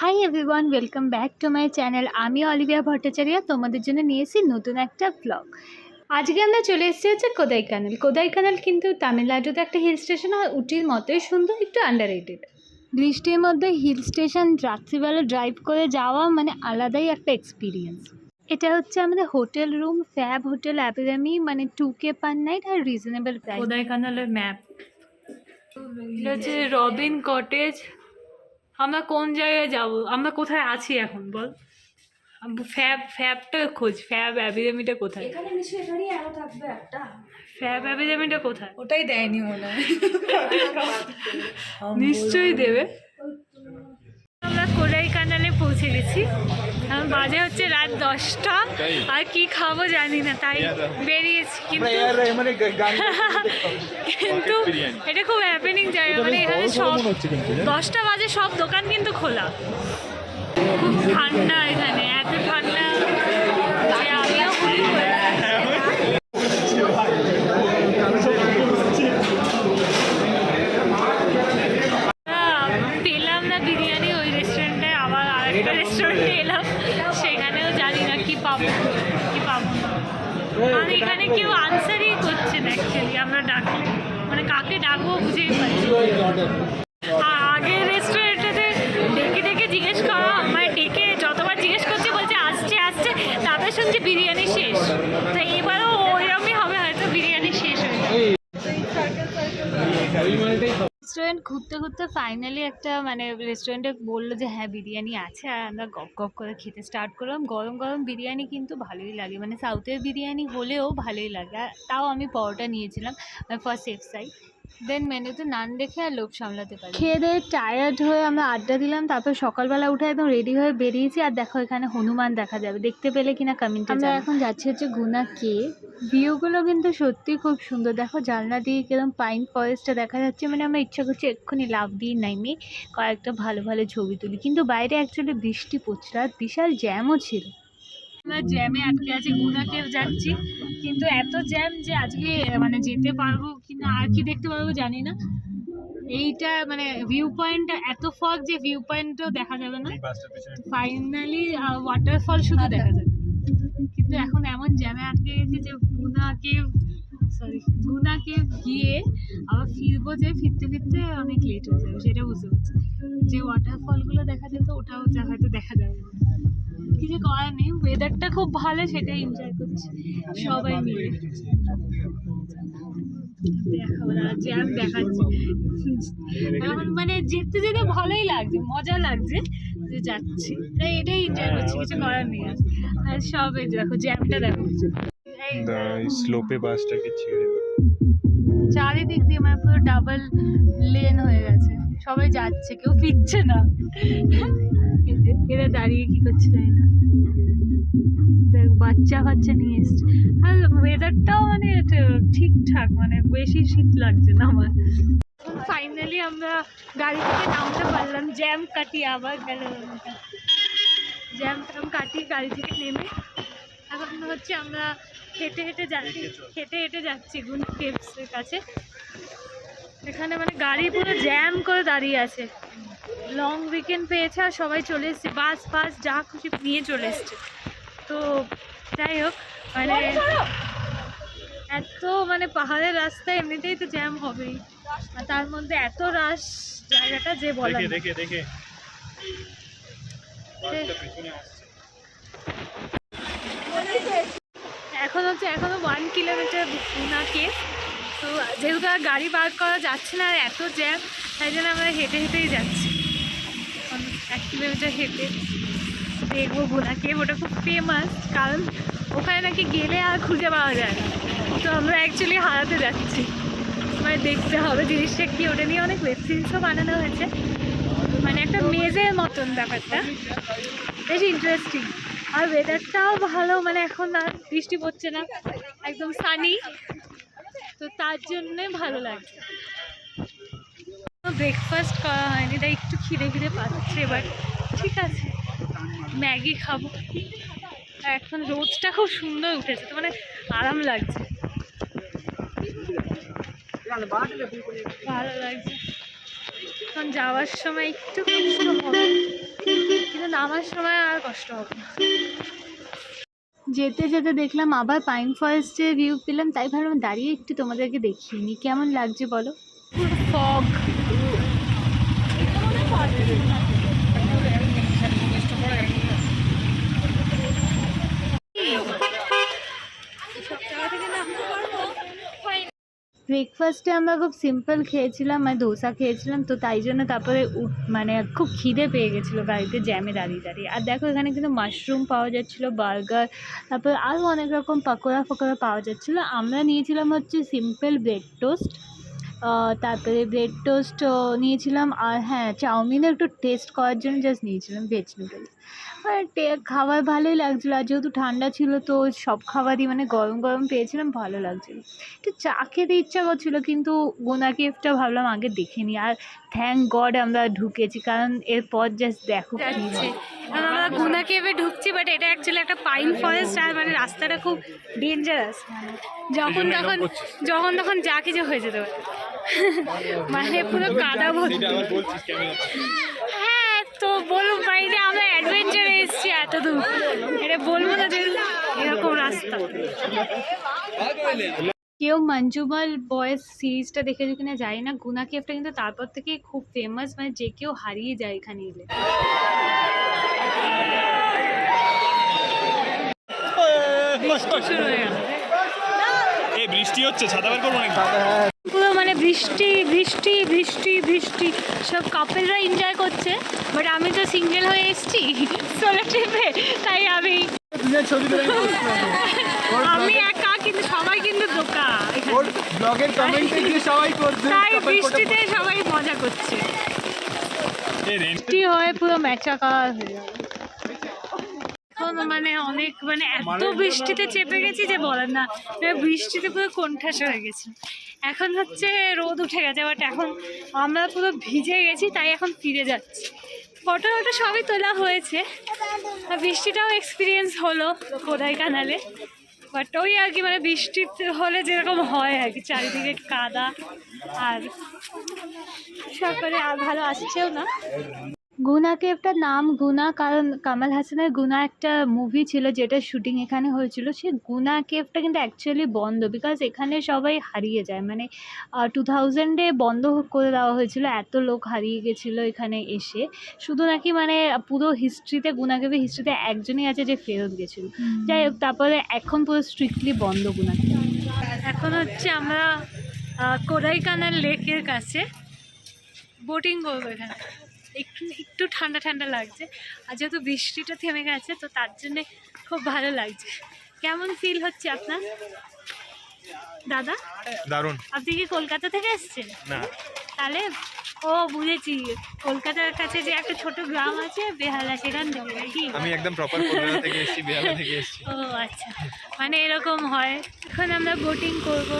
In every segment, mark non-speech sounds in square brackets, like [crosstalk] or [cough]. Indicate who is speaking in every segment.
Speaker 1: Hi everyone welcome back to my channel আমি Olivia Bhattacharya, তোমাদের জন্য নিয়েছি নতুন একটা ব্লগ আজকে আমরা চলে এসেছি হচ্ছে কোদাই কানাল। কোদাই কানাল কিন্তু তামিলনাড়ুতে একটা হিল স্টেশন আর উটির মতোই সুন্দর, একটু আন্ডার বৃষ্টির মধ্যে হিল স্টেশন রাত্রিবেলা ড্রাইভ করে যাওয়া মানে আলাদাই একটা এক্সপিরিয়েন্স এটা হচ্ছে আমাদের hotel room fab hotel Abirami মানে টু কে পার নাইট আর রিজনেবল প্রাইস
Speaker 2: কোদাই কানালের ম্যাপ হচ্ছে রবিন কটেজ আমরা কোন জায়গায় যাব? আমরা কোথায় আছি এখন বল? ফ্যাব ফ্যাবটা খোঁজ। ফ্যাব অ্যাবিডেমিটা কোথায়?
Speaker 3: এখানে নিশ্চয়ই এখানেই আরও থাকবে একটা।
Speaker 2: ফ্যাব অ্যাবিডেমিটা কোথায়?
Speaker 3: ওটাই দেয়নি মনে হয়।
Speaker 2: নিশ্চয়ই দেবে। আমরা কোদাই কানালে পৌঁছে গেছি। এখন বাজে হচ্ছে রাত দশটা। আর কি খাব জানি না তাই বেরিয়েছি। কিন্তু কিন্তু এটা খুব হ্যাপেনিং জায়গা মানে এখানে সব দশটা বাজে সব দোকান কিন্তু খোলা। খুব ঠান্ডা এখানে এত ঠান্ডা আমিও খুবই সেখানেও জানি না কি পাবো কি পাবো আর এখানে কেউ আনসারই করছে না অ্যাকচুয়ালি আমরা ডাকলে। মানে কাকে ডাকবো বুঝেই পারছি
Speaker 1: রেস্টুরেন্ট ঘুরতে ঘুরতে ফাইনালি একটা মানে রেস্টুরেন্টে বলল যে হ্যাঁ বিরিয়ানি আছে। আর আমরা গপ গপ করে খেতে স্টার্ট করলাম। গরম গরম বিরিয়ানি কিন্তু ভালোই লাগে। মানে সাউথের বিরিয়ানি হলেও ভালোই লাগে। তাও আমি পরোটা নিয়েছিলাম ফার্স্ট এফ সাইড দেন মেনুতে নান দেখে আর লোভ সামলাতে পারি। খেয়ে দিয়ে টায়ার্ড হয়ে আমরা আড্ডা দিলাম তারপর সকালবেলা উঠে একদম রেডি হয়ে বেরিয়েছি আর দেখো এখানে হনুমান দেখা যাবে। দেখতে পেলে কিনা কমেন্টে আমরা এখন যাচ্ছি হচ্ছে গুনা কে ভিউগুলো কিন্তু সত্যি খুব সুন্দর। দেখো জানলা দিয়ে কীরকম পাইন ফরেস্টটা দেখা যাচ্ছে মানে আমরা ইচ্ছা করছি এক্ষুনি লাভ দিয়ে নাইমে কয়েকটা ভালো ভালো ছবি তুলি। কিন্তু বাইরে অ্যাকচুয়ালি বৃষ্টি পড়ছিল আর বিশাল জ্যামও ছিল। আমরা জ্যামে আটকে আছি গুনাকে যাচ্ছি কিন্তু এত জ্যাম যে আজকে মানে যেতে পারব কি না আর কি দেখতে পারব জানি না। এইটা মানে ভিউ পয়েন্ট এত ফগ যে ভিউ পয়েন্টও দেখা যাবে না। ফাইনালি ওয়াটারফল শুধু দেখা যাবে। কিন্তু এখন এমন জ্যামে আটকে গেছি যে গুনাকে সরি গুনাকে গিয়ে আবার ফিরবো যে ফিরতে ফিরতে অনেক লেট হয়ে যাবে সেটা বুঝতে পারছি। যে ওয়াটারফলগুলো দেখা যেত ওটাও যা হয়তো দেখা যাবে না। কিছু করার নেই। ওয়েদারটা খুব ভালো সেটাই এনজয় করছি। সবাই মিলে। জ্যাম দেখাচ্ছি। এখন মানে যেতে যেতে ভালোই লাগছে মজা লাগছে যে যাচ্ছি। তাই এটাই এনজয় করছি কিছু করার নেই আর। সব দেখো জ্যামটা দেখো।
Speaker 4: স্লোপে বাসটাকে ছেড়ে
Speaker 1: চারিদিক দিয়ে মানে পুরো ডাবল লেন হয়ে গেছে। সবাই যাচ্ছে কেউ ফিরছে না। এরা দাঁড়িয়ে কি করছে জানি না। দেখ বাচ্চা বাচ্চা নিয়ে এসছে। আর ওয়েদারটাও মানে ঠিকঠাক মানে বেশি শীত লাগছে না আমার। ফাইনালি আমরা গাড়ি থেকে নামতে পারলাম জ্যাম কাটিয়ে আবার গেল জ্যাম ট্যাম কাটিয়ে গাড়ি থেকে নেমে এখন হচ্ছে আমরা হেঁটে হেঁটে যাচ্ছি হেঁটে হেঁটে যাচ্ছি গুন কেভসের কাছে। এখানে মানে গাড়ি পুরো জ্যাম করে দাঁড়িয়ে আছে। লং উইকেন্ড পেয়েছে আর সবাই চলে এসছে। বাস ফাস যা খুশি নিয়ে চলে এসছে। তো যাই হোক মানে এত মানে পাহাড়ের রাস্তা এমনিতেই তো জ্যাম হবেই। আর তার মধ্যে এত রাশ জায়গাটা যে বলা
Speaker 4: দেখে দেখে দেখে।
Speaker 1: এখন হচ্ছে এখনও ওয়ান কিলোমিটার গুনাকে তো যেহেতু আর গাড়ি পার্ক করা যাচ্ছে না আর এত জ্যাম তাই জন্য আমরা হেঁটে হেঁটেই যাচ্ছি। এক কিলোমিটার হেঁটে দেখব গুনাকে ওটা খুব ফেমাস কারণ ওখানে নাকি গেলে আর খুঁজে পাওয়া যায় তো আমরা অ্যাকচুয়ালি হারাতে যাচ্ছি। মানে দেখতে হবে জিনিসটা কি, ওটা নিয়ে অনেক ওয়েব সিরিজও বানানো হয়েছে। মানে একটা মেজের মতন ব্যাপারটা। বেশ ইন্টারেস্টিং আর ওয়েদারটাও ভালো মানে এখন আর বৃষ্টি পড়ছে না। একদম সানি তো তার জন্যে ভালো লাগছে। ব্রেকফাস্ট করা হয়নি, তাই একটু খিদে খিদে পাচ্ছে এবার ঠিক আছে। ম্যাগি খাব। আর এখন রোদটা খুব সুন্দর উঠেছে, তো মানে আরাম লাগছে। ভালো লাগছে। এখন যাওয়ার সময় একটু কষ্ট হবে।
Speaker 2: নামার সময় আর কষ্ট হবে না।
Speaker 1: যেতে যেতে দেখলাম আবার পাইন ফরেস্টের ভিউ পেলাম, তাই ভাবলাম দাঁড়িয়ে একটু তোমাদেরকে দেখিয়ে নিই কেমন লাগছে বলো?
Speaker 2: ফগ
Speaker 1: ব্রেকফাস্টে আমরা খুব সিম্পল খেয়েছিলাম মানে ধোসা খেয়েছিলাম, তো তাই জন্য তারপরে মানে খুব খিদে পেয়ে গেছিল গাড়িতে জ্যামে দাঁড়িয়ে দাঁড়িয়ে। আর দেখো এখানে কিন্তু মাশরুম পাওয়া যাচ্ছিল বার্গার তারপর আরও অনেক রকম পাকোড়া ফাকোড়া পাওয়া যাচ্ছিল। আমরা নিয়েছিলাম হচ্ছে সিম্পল ব্রেড টোস্ট তারপরে ব্রেড টোস্ট নিয়েছিলাম। আর হ্যাঁ চাউমিনও একটু টেস্ট করার জন্য জাস্ট নিয়েছিলাম ভেজ নুডলস আর টে- খাবার ভালোই লাগছিল। আর যেহেতু ঠান্ডা ছিল তো সব খাবারই মানে গরম গরম পেয়েছিলাম ভালো লাগছিল। একটু চা খেতে ইচ্ছা করছিল কিন্তু গোনা কেভটা ভাবলাম আগে দেখে নিই। আর থ্যাংক গড আমরা ঢুকেছি কারণ এরপর জাস্ট দেখো কি
Speaker 2: আমরা গুনা কেভে ঢুকছি বাট এটা অ্যাকচুয়ালি একটা পাইন ফরেস্ট আর মানে রাস্তাটা খুব ডেঞ্জারাস যখন তখন যখন তখন যা কিছু হয়ে যেতে পারে। [laughs] মানে পুরো কাদা ভর্তি। হ্যাঁ তো বলুন বাড়িতে আমরা অ্যাডভেঞ্চারে এসেছি এত দূর এটা বলব না যে এরকম রাস্তা।
Speaker 1: কেউ মঞ্জুমাল বয়েস সিরিজটা দেখেছ কিনা জানি না। গুনা কেভটা কিন্তু তারপর থেকে খুব ফেমাস মানে যে কেউ হারিয়ে যায় এখানে এলে।
Speaker 2: শুরু হয়ে গেল।
Speaker 4: বৃষ্টি হচ্ছে ছাতা বের করব নাকি?
Speaker 2: পুরো মানে বৃষ্টি বৃষ্টি বৃষ্টি বৃষ্টি। সব কাপেলরা এনজয় করছে বাট আমি তো সিঙ্গেল হয়ে এসেছি সোলো ট্রিপে তাই আমি আমি একা কিন্তু সবাই কিন্তু দোকা
Speaker 5: ব্লগের কমেন্টে গিয়ে সবাই করছে
Speaker 2: তাই বৃষ্টিতে সবাই মজা করছে।
Speaker 1: বৃষ্টি হয়ে পুরো ম্যাচাকার হয়ে
Speaker 2: মানে অনেক মানে এত বৃষ্টিতে চেপে গেছি যে বলেন না। মানে বৃষ্টিতে পুরো কোণঠাস হয়ে গেছি। এখন হচ্ছে রোদ উঠে গেছে বাট এখন আমরা পুরো ভিজে গেছি তাই এখন ফিরে যাচ্ছি। ফটো ফটো সবই তোলা হয়েছে। আর বৃষ্টিটাও এক্সপিরিয়েন্স হলো কোদাই কানালে বাট ওই আর কি মানে বৃষ্টি হলে যেরকম হয় আর কি চারিদিকে কাদা। আর সরকারে আর ভালো আসছেও না।
Speaker 1: গুনা কেভটার নাম গুনা কারণ কামাল হাসানের গুনা একটা মুভি ছিল যেটা শুটিং এখানে হয়েছিল। সে গুনা কেভটা কিন্তু অ্যাকচুয়ালি বন্ধ বিকজ এখানে সবাই হারিয়ে যায়। মানে টু থাউজেন্ডে বন্ধ করে দেওয়া হয়েছিল এত লোক হারিয়ে গেছিল এখানে এসে। শুধু নাকি মানে পুরো হিস্ট্রিতে গুনা কেভের হিস্ট্রিতে একজনই আছে যে ফেরত গেছিল। যাই হোক তারপরে এখন পুরো স্ট্রিক্টলি বন্ধ গুনা
Speaker 2: এখন হচ্ছে আমরা কোডাইকানাল লেকের কাছে বোটিং করব এখানে। একটু একটু ঠান্ডা ঠান্ডা লাগছে। আর যেহেতু বৃষ্টিটা থেমে গেছে তো তার জন্যে খুব ভালো লাগছে। কেমন ফিল হচ্ছে আপনার? দাদা?
Speaker 4: দারুণ।
Speaker 2: আপনি কি কলকাতা থেকে এসেছেন?
Speaker 4: না।
Speaker 2: তাহলে ও বুঝেছি। কলকাতার কাছে যে একটা ছোট গ্রাম আছে বেহালা সেখান থেকে নাকি?
Speaker 4: আমি একদম প্রপার কলকাতা থেকে এসেছি বেহালা থেকে এসেছি।
Speaker 2: ও আচ্ছা। মানে এরকম হয়। এখন আমরা বোটিং করব।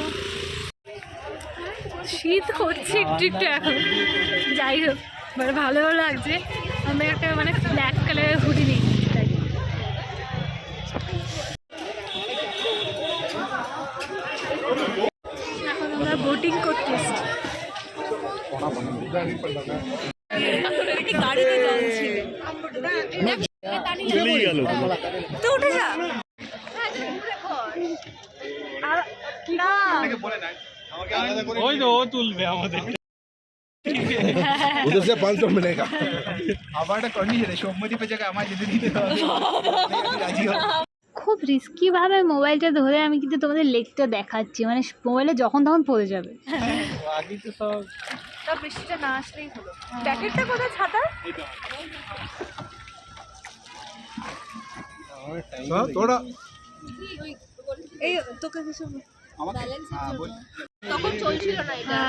Speaker 2: শীত হচ্ছে একটু একটু এখন। যাই হোক। মানে ভালোও লাগছে। আমি একটা মানে ব্ল্যাক কালারের হুডি নিয়েছি তাই। এখন আমরা বোটিং করতে এসেছি।
Speaker 4: চলেই ওই তো ও তুলবে আমাদের।
Speaker 5: उधर से पाँच सौ मिलेगा আমার একটা কন্ডিশন সম্মতি পেয়ে জায়গায় আমার যেতে দিতে হবে রাজি হবে
Speaker 1: খুব রিস্কিভাবে মোবাইলটা ধরে আমি কিন্তু তোমাদের লেকটা দেখাচ্ছি মানে মোবাইলে যখন তখন পড়ে যাবে
Speaker 5: আগে তো সব
Speaker 3: তা বৃষ্টিটা না আসলেই হলো প্যাকেটটা কোথায় ছাতা
Speaker 5: थोड़ा
Speaker 3: এই তোকে কিছু
Speaker 2: তখন চলছিল না এটা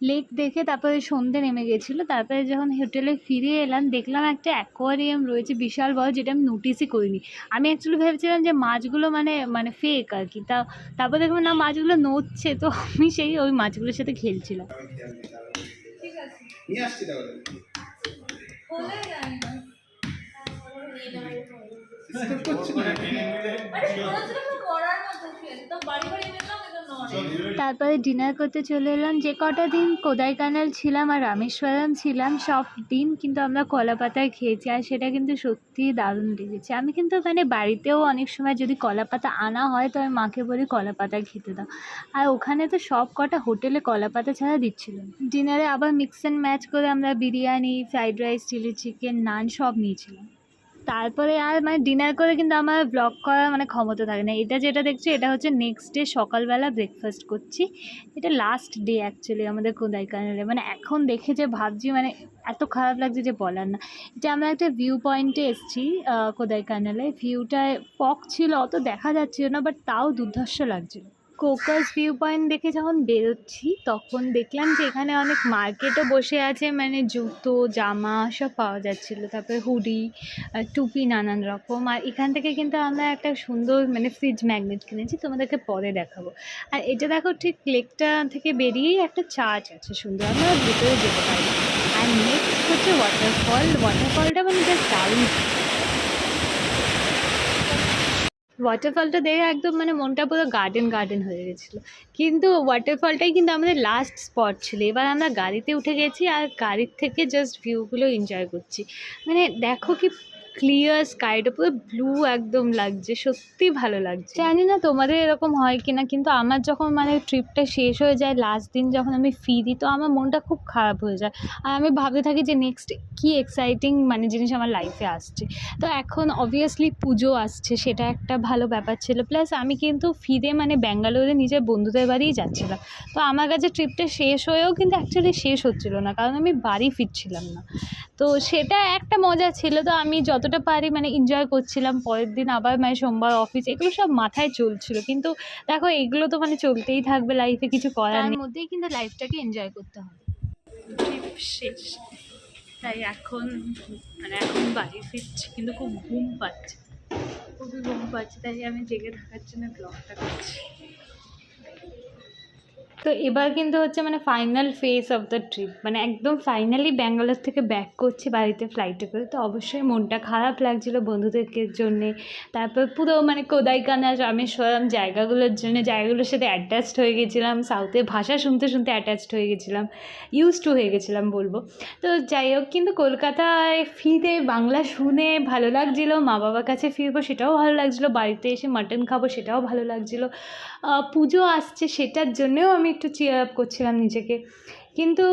Speaker 1: লেক দেখে তারপরে সন্ধে নেমে গেছিল। তারপরে যখন হোটেলে ফিরে এলাম দেখলাম একটা অ্যাকোয়ারিয়াম রয়েছে বিশাল বড় যেটা আমি নোটিসই করিনি। আমি অ্যাকচুয়ালি ভেবেছিলাম যে মাছগুলো মানে মানে ফেক আর কি। তা তারপর দেখলাম না মাছগুলো নড়ছে তো আমি সেই ওই মাছগুলোর সাথে খেলছিলাম।
Speaker 5: নিয়ে আসছি তাহলে।
Speaker 3: করার মতো
Speaker 1: তারপরে ডিনার করতে চলে এলাম। যে কটা দিন কোদাই কানাল ছিলাম আর রামেশ্বরম ছিলাম, সব দিন কিন্তু আমরা কলা পাতায় খেয়েছি আর সেটা কিন্তু সত্যিই দারুণ লেগেছে। আমি কিন্তু মানে বাড়িতেও অনেক সময় যদি কলা পাতা আনা হয়, তো আমি মাকে বলি কলা পাতায় খেতে দাও। আর ওখানে তো সব কটা হোটেলে কলা পাতা ছাড়া দিচ্ছিল ডিনারে আবার মিক্স অ্যান্ড ম্যাচ করে আমরা biryani fried rice chilli chicken naan সব নিয়েছিলাম। তারপরে আর মানে ডিনার করে কিন্তু আমার ব্লগ করার মানে ক্ষমতা থাকে না। এটা যেটা দেখছি, এটা হচ্ছে নেক্সট ডে সকালবেলা ব্রেকফাস্ট করছি। এটা লাস্ট ডে অ্যাকচুয়ালি আমাদের কোদাইকানালে। মানে এখন দেখে যে ভাবছি মানে এত খারাপ লাগছে যে বলার না। এটা আমরা একটা ভিউ পয়েন্টে এসেছি কোদাইকানালে। ভিউটায় ফক ছিল, অত দেখা যাচ্ছিল না বাট তাও দুর্ধর্ষ লাগছিল। কোকাস ভিউ পয়েন্ট দেখে যখন বেরোচ্ছি, তখন দেখলাম যে এখানে অনেক মার্কেটও বসে আছে। মানে জুতো, জামা সব পাওয়া যাচ্ছিল। তারপরে হুডি টুপি নানান রকম। আর এখান থেকে কিন্তু আমরা একটা সুন্দর মানে ফ্রিজ ম্যাগনেট কিনেছি। তোমাদেরকে পরে দেখাবো। আর এটা দেখো ঠিক লেকটা থেকে বেরিয়েই একটা চার্চ আছে সুন্দর। আমরা ভিতরে যেতে পারি আর নেক্সট হচ্ছে ওয়াটারফল ওয়াটারফলটা মানে জাস্ট দারুণ। ওয়াটারফলটা দেখে একদম মানে মনটা পুরো গার্ডেন গার্ডেন হয়ে গেছিল। কিন্তু ওয়াটারফলটাই কিন্তু আমাদের লাস্ট স্পট ছিল। এবার আমরা গাড়িতে উঠে গেছি আর গাড়ির থেকে জাস্ট ভিউগুলো এনজয় করছি। মানে দেখো কি ক্লিয়ার স্কাইটা পুরো ব্লু একদম লাগছে, সত্যি ভালো লাগছে। জানি না তোমাদের এরকম হয় কি না কিন্তু আমার যখন মানে ট্রিপটা শেষ হয়ে যায় লাস্ট দিন যখন আমি ফিরি তো আমার মনটা খুব খারাপ হয়ে যায়। আর আমি ভাবতে থাকি যে নেক্সট কী এক্সাইটিং মানে জিনিস আমার লাইফে আসছে। তো এখন অবভিয়াসলি পুজো আসছে, সেটা একটা ভালো ব্যাপার ছিল। প্লাস আমি কিন্তু ফিরে মানে ব্যাঙ্গালোরে নিজের বন্ধুদের বাড়িই যাচ্ছিলাম। তো আমার কাছে ট্রিপটা শেষ হয়েও কিন্তু অ্যাকচুয়ালি শেষ হচ্ছিল না, কারণ আমি বাড়ি ফিরছিলাম না। তো সেটা একটা মজা ছিল। তো আমি যতটা পারি মানে এনজয় করছিলাম পরের দিন আবার মানে সোমবার অফিস এগুলো সব মাথায় চলছিল। কিন্তু দেখো এগুলো তো মানে চলতেই থাকবে লাইফে কিছু করার নেই। মধ্যেই কিন্তু লাইফটাকে এনজয় করতে হবে। ট্রিপ শেষ। তাই এখন মানে এখন বাড়ি ফিরছি কিন্তু খুব ঘুম পাচ্ছে। খুবই ঘুম পাচ্ছে তাই আমি জেগে থাকার জন্য ব্লগটা করছি। তো এবার কিন্তু হচ্ছে মানে final phase of the trip মানে একদম ফাইনালি ব্যাঙ্গালোর থেকে ব্যাক করছি বাড়িতে ফ্লাইটে করে। তো অবশ্যই মনটা খারাপ লাগছিল বন্ধুদেরকে জন্যে। তারপর পুরো মানে কোদাইকানা, রামেশ্বরম জায়গাগুলোর জন্য, জায়গাগুলোর সাথে অ্যাটাচড হয়ে গেছিলাম। সাউথের ভাষা শুনতে শুনতে অ্যাটাচড হয়ে গেছিলাম। ইউজ টু হয়ে গেছিলাম বলব। তো যাই হোক, কিন্তু কলকাতায় ফিরে বাংলা শুনে ভালো লাগছিল। মা বাবার কাছে ফিরবো সেটাও ভালো লাগছিল। বাড়িতে এসে মাটন খাব সেটাও ভালো লাগছিল। পুজো আসছে সেটার জন্যেও আমি একটু চিয়ার আপ করছিলাম নিজেকে। কিন্তু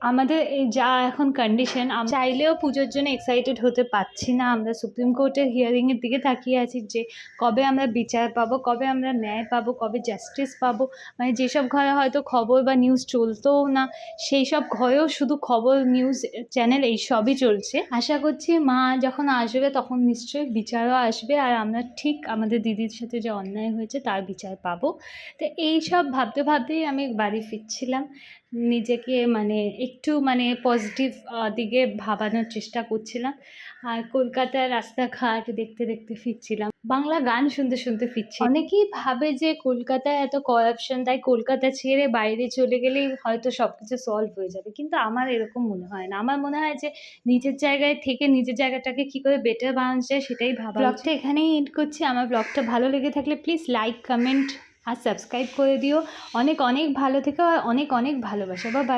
Speaker 1: আমাদের এই যা এখন কন্ডিশন চাইলেও পুজোর জন্য এক্সাইটেড হতে পারছি না। আমরা সুপ্রিম কোর্টের হিয়ারিংয়ের দিকে তাকিয়ে আছি যে কবে আমরা বিচার পাবো, কবে আমরা ন্যায় পাবো, কবে জাস্টিস পাবো। মানে যেসব ঘরে হয়তো খবর বা নিউজ চলতোও না সেই সব ঘরেও শুধু খবর নিউজ চ্যানেল এই সবই চলছে। আশা করছি মা যখন আসবে তখন নিশ্চয়ই বিচারও আসবে। আর আমরা ঠিক আমাদের দিদির সাথে যে অন্যায় হয়েছে তার বিচার পাবো। তো এই সব ভাবতে ভাবতেই আমি বাড়ি ফিরছিলাম। নিজেকে মানে একটু মানে পজিটিভ দিকে ভাবানোর চেষ্টা করছিলাম। আর কলকাতার রাস্তাঘাট দেখতে দেখতে ফিরছিলাম। বাংলা গান শুনতে শুনতে ফিরছি। অনেকেই ভাবে যে কলকাতায় এত করাপশন তাই কলকাতা ছেড়ে বাইরে চলে গেলেই হয়তো সব কিছু সলভ হয়ে যাবে। কিন্তু আমার এরকম মনে হয় না। আমার মনে হয় যে নিজের জায়গায় থেকে নিজের জায়গাটাকে কী করে বেটার বানানো যায় সেটাই ভাবা ব্লগটা এখানেই এন্ড করছি। আমার ব্লগটা ভালো লেগে থাকলে প্লিজ লাইক কমেন্ট আর সাবস্ক্রাইব করে দিও। অনেক অনেক ভালো থেকো আর অনেক অনেক ভালোবাসা। বা বাই